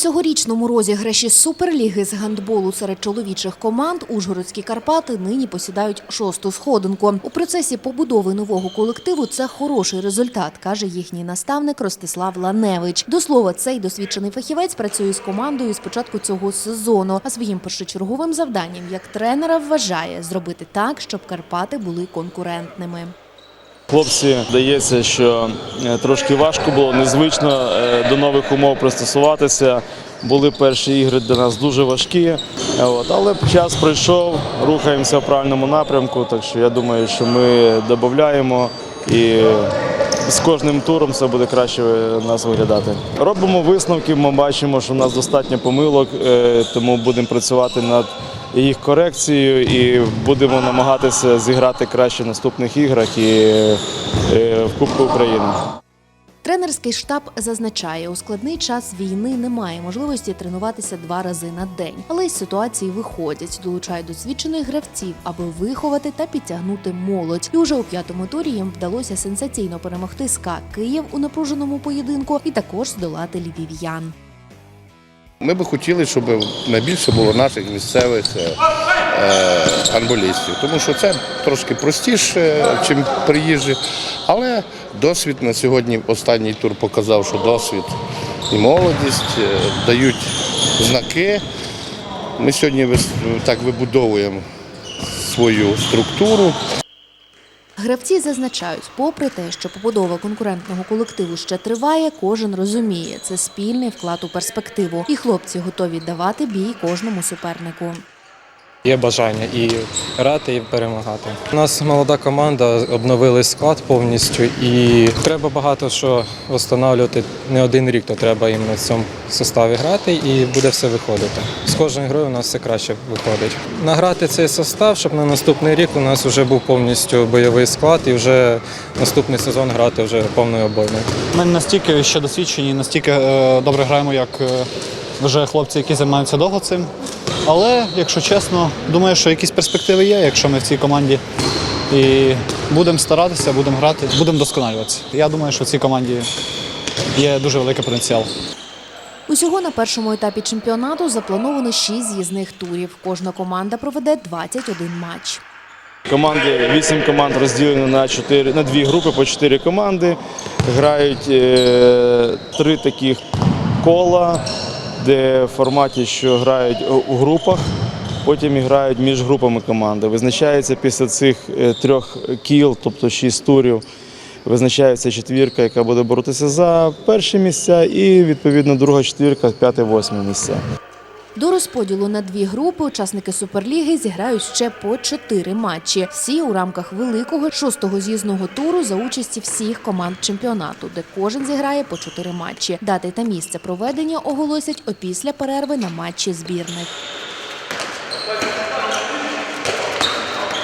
цьогорічному розіграші Суперліги з гандболу серед чоловічих команд Ужгородські Карпати нині посідають шосту сходинку. У процесі побудови нового колективу це хороший результат, каже їхній наставник Ростислав Ланевич. До слова, цей досвідчений фахівець працює з командою з початку цього сезону. А своїм першочерговим завданням як тренера вважає зробити так, щоб Карпати були конкурентними. Хлопці здається, що е, трошки важко було, незвично е, до нових умов пристосуватися. Були перші ігри для нас дуже важкі, е, але час пройшов, рухаємося в правильному напрямку. Так що я думаю, що ми додаємо і з кожним туром все буде краще нас виглядати. Робимо висновки, ми бачимо, що в нас достатньо помилок, тому будемо працювати над їх корекцією і будемо намагатися зіграти краще в наступних іграх і е, в Кубку України. Тренерський штаб зазначає, у складний час війни немає можливості тренуватися два рази на день, але із ситуації виходять, долучають досвідчених гравців, аби виховати та підтягнути молодь. І уже у п'ятому турі їм вдалося сенсаційно перемогти СКА Київ у напруженому поєдинку і також здолати львів'ян. Ми би хотіли, щоб найбільше було наших місцевих е, е, гандболістів, тому що це трошки простіше, ніж приїжджі. Але досвід на сьогодні останній тур показав, що досвід і молодість е, дають знаки. Ми сьогодні так вибудовуємо свою структуру. Гравці зазначають, попри те, що побудова конкурентного колективу ще триває, кожен розуміє, це спільний вклад у перспективу, і хлопці готові давати бій кожному супернику. Є бажання і грати, і перемагати. У нас молода команда, обновили склад повністю, і треба багато що встановлювати. Не один рік, то треба іменно в цьому составі грати, і буде все виходити. З кожною грою у нас все краще виходить. Награти цей состав, щоб на наступний рік у нас вже був повністю бойовий склад, і вже наступний сезон грати вже повною обоймою. Ми настільки ще досвідчені, настільки е, добре граємо, як е, вже хлопці, які займаються довго цим. Але, якщо чесно, думаю, що якісь перспективи є, якщо ми в цій команді. І будемо старатися, будемо грати, будемо досконалюватися. Я думаю, що в цій команді є дуже великий потенціал. Усього на першому етапі чемпіонату заплановано 6 з'їзних турів. Кожна команда проведе 21 матч. Команди, вісім команд розділені на чотири на дві групи по чотири команди. Грають е, три таких кола, де в форматі, що грають у- групах, потім грають між групами команди. Визначається після цих е, трьох кіл, тобто шість турів. Визначається четвірка, яка буде боротися за перші місця, і відповідно друга четвірка, п'яте, восьме місця. До розподілу на дві групи учасники Суперліги зіграють ще по чотири матчі. Всі у рамках великого шостого з'їзного туру за участі всіх команд чемпіонату, де кожен зіграє по чотири матчі. Дати та місце проведення оголосять опісля перерви на матчі збірних.